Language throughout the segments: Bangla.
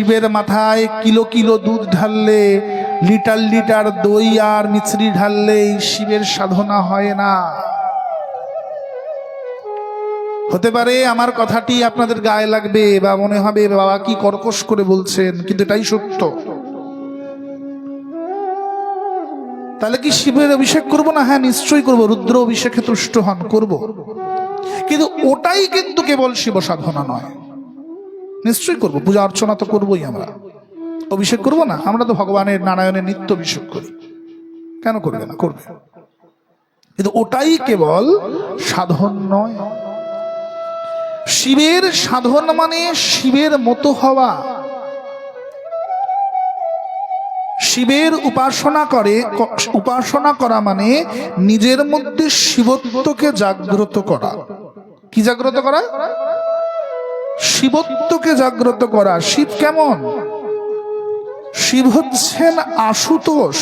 শিবের মাথায় কিলো কিলো দুধ ঢাললে, লিটার লিটার দই আর মিছরি ঢাললে শিবের সাধনা হয় না। হতে পারে আমার কথাটি আপনাদের গায়ে লাগবে বা মনে হবে, বাবা কি কর্কশ করে বলছেন, কিন্তু এটাই সত্য। তাহলে কি শিবের অভিষেক করব না? হ্যাঁ নিশ্চয়ই করব, রুদ্র অভিষেকে তুষ্ট হন, করব। কিন্তু ওটাই কিন্তু কেবল শিব সাধনা নয়। নিশ্চয়ই করব, পূজা অর্চনা তো করবোই আমরা। অভিষেক করব না? আমরা তো ভগবানের নারায়ণের নিত্য অভিষেক করি। কেন করবে না? করবে। কিন্তু ওটাই কেবল সাধন নয়। শিবের সাধন মানে শিবের মতো হওয়া। শিবের উপাসনা করে, উপাসনা করা মানে নিজের মধ্যে শিবত্বকে জাগ্রত করা। কি জাগ্রত করা? শিবত্বকে জাগ্রত করা। শিব কেমন? শিব হচ্ছেন আশুতোষ,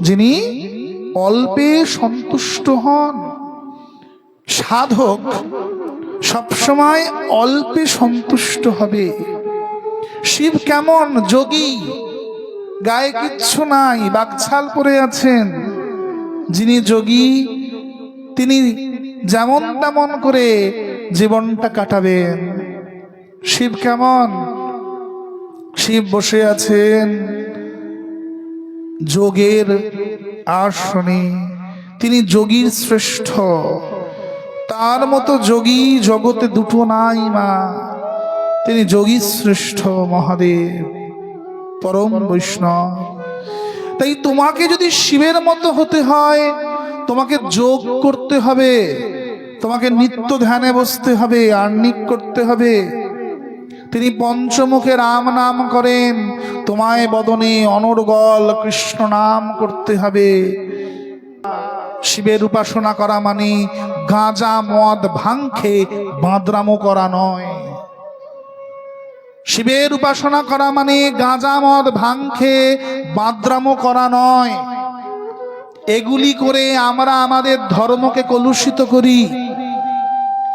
যিনি অল্পে সন্তুষ্ট হন। সাধক সবসময় অল্পে সন্তুষ্ট হবে। শিব কেমন? যোগী। গায়ে কিচ্ছু নাই, বাকছাল পরে আছেন। যিনি যোগী, তিনি যেমন তেমন করে জীবনটা কাটাবেন। শিব কেমন? শিব বসে আছেন যোগের আসনে। তিনি যোগীর শ্রেষ্ঠ। তার মতো যোগী জগতে দুটো নাই মা। তিনি যোগী শ্রেষ্ঠ মহাদেব, পরম বৈষ্ণব। তাই তোমাকে যদি শিবের মতো হতে হয়, তোমাকে যোগ করতে হবে। তোমাকে নিত্য ধ্যানে বসতে হবে আর্নিক করতে হবে। তিনি পঞ্চমুখে রাম নাম করেন। তোমায় বদনে অনর্গল কৃষ্ণ নাম করতে হবে। শিবের উপাসনা করা মানে গাঁজা, মদ, ভাং খেয়ে বাঁদরামো করা নয়। শিবের উপাসনা করা মানে গাঁজা, মদ, ভাং খেয়ে বাদ্রামো করা নয়। এগুলি করে আমরা আমাদের ধর্মকে কলুষিত করি।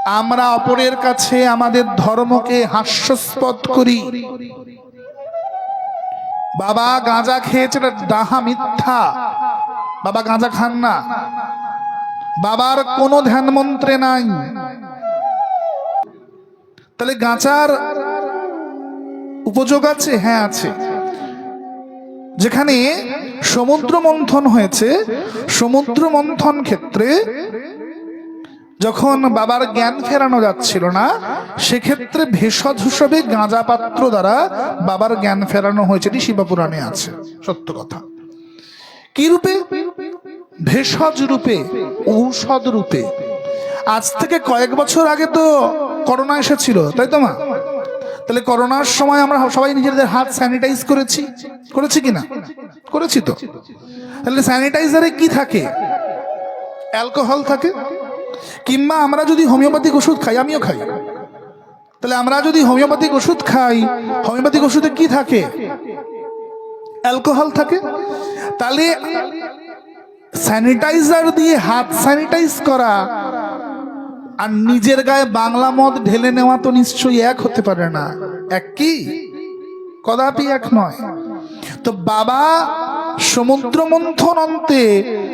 আমরা অপরের কাছে আমাদের ধর্মকে হাস্যস্পদ করি। বাবা গাঁজা খেয়েছে, এটা ডাহা মিথ্যা। বাবা গাঁজা খান না। বাবার কোনো ধ্যান মন্ত্রে নাই। তাহলে গাঁজার উপযোগ আছে? হ্যাঁ আছে। যেখানে সমুদ্র মন্থন হয়েছে সমুদ্র মন্থন ক্ষেত্রে যখন বাবার জ্ঞান ফেরানো যাচ্ছিল না, সেক্ষেত্রে ভেষজ হিসেবে গাঁজা পাত্র দ্বারা বাবার জ্ঞান ফেরানো হয়েছে এটি শিবপুরাণে আছে, সত্য কথা। কি রূপে? ভেষজ রূপে, ঔষধ রূপে। আজ থেকে কয়েক বছর আগে তো করোনা এসেছিল, তাই তো মা? তাহলে করোনার সময় আমরা সবাই নিজেদের হাত স্যানিটাইজ করেছি করেছি কিনা করেছি তো। তাহলে স্যানিটাইজারে কি থাকে? অ্যালকোহল থাকে? কিংবা আমরা যদি হোমিওপ্যাথিক ওষুধ খাই, আমিও খাই। তাহলে আমরা যদি হোমিওপ্যাথিক ওষুধ খাই, হোমিওপ্যাথিক ওষুধে কি থাকে? অ্যালকোহল থাকে। তাহলে স্যানিটাইজার দিয়ে হাত স্যানিটাইজ করা আর নিজের গায়ে বাংলা মদ ঢেলে নেওয়া তো নিশ্চয়ই এক হতে পারে না। এক কি? কদাপি এক নয়। তো বাবা সমুদ্র মন্থন অন্তে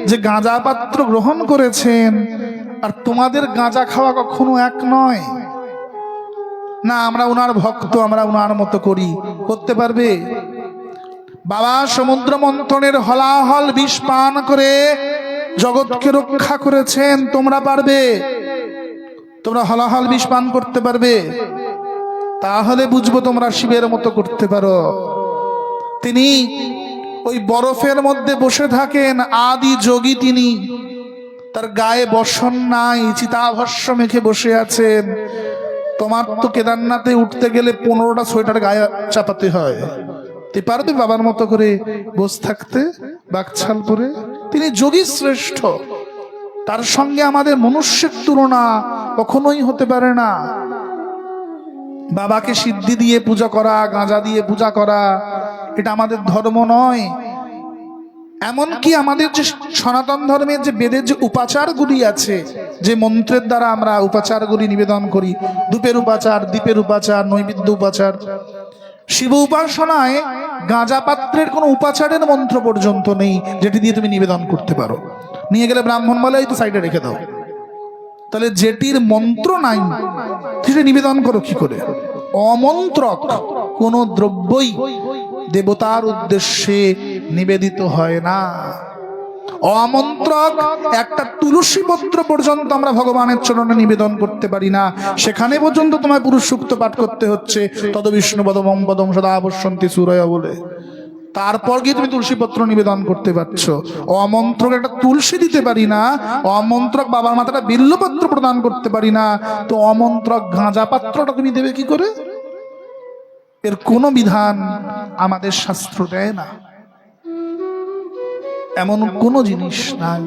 যে গাঁজা পাত্র গ্রহণ করেছেন আর তোমাদের গাঁজা খাওয়া কখনো এক নয়। না, আমরা উনার ভক্ত, আমরা উনার মতো করি। করতে পারবে? বাবা, সমুদ্র মন্থনের হলাহল বিষ পান করে জগৎকে রক্ষা করেছেন, তোমরা পারবে? তোমরা হলাহল বিষ পান করতে পারবে? তাহলে বুঝব তোমরা শিবের মতো করতে পারো। তিনি ওই বরফের মধ্যে বসে থাকেন, আদি যোগী তিনি। তার গায়ে বসন নাই চিতাভস্য মেখে বসে আছেন তোমার তো কেদারনাথে উঠতে গেলে পনেরোটা সোয়েটার গায়ে চাপাতে হয়। তুই পারবি বাবার মতো করে বসে থাকতে বাকছাল পরে তিনি যোগী শ্রেষ্ঠ। তার সঙ্গে আমাদের মনুষ্যের তুলনা কখনোই হতে পারে না। বাবাকে সিদ্ধি দিয়ে পূজা করা, গাঁজা দিয়ে পূজা করা, এটা আমাদের ধর্ম নয়। এমনকি আমাদের যে সনাতন ধর্মের যে বেদের যে উপাচারগুলি আছে যে মন্ত্রের দ্বারা আমরা উপাচারগুলি নিবেদন করি ধূপের উপাচার দ্বীপের উপাচার নৈবেদ্য উপাচার শিব উপাসনায় গাঁজা পাত্রের কোনো উপাচারের মন্ত্র পর্যন্ত নেই যেটি দিয়ে তুমি নিবেদন করতে পারো। নিয়ে গেলে ব্রাহ্মণ বলে তো সাইডে রেখে দাও। তাহলে যেটির মন্ত্র নাই সেটা নিবেদন করো কি করে? অমন্ত্রক কোন দ্রব্যই দেবতার উদ্দেশ্যে নিবেদিত হয় না। অমন্ত্রক, একটা তুলসী পত্র পর্যন্ত আমরা ভগবানের চরণে নিবেদন করতে পারি না। সেখানে পর্যন্ত তোমায় পুরুষ সূক্ত পাঠ করতে হচ্ছে। তদ বিষ্ণু পদম পদম সদা অবশ্যন্তি সুরয় বলে। তারপর গিয়ে তুমি তুলসী পত্র নিবেদন করতে পারছ। অমন্ত্রক, একটা তুলসী দিতে পারি না। অমন্ত্রক, বাবার মাথাটা বিল্লপত্র প্রদান করতে পারি না। তো অমন্ত্রক, গাঁজা পাত্রটা তুমি দেবে কি করে? এর কোনো বিধান আমাদের শাস্ত্র দেয় না। এমন কোনো জিনিস নাই।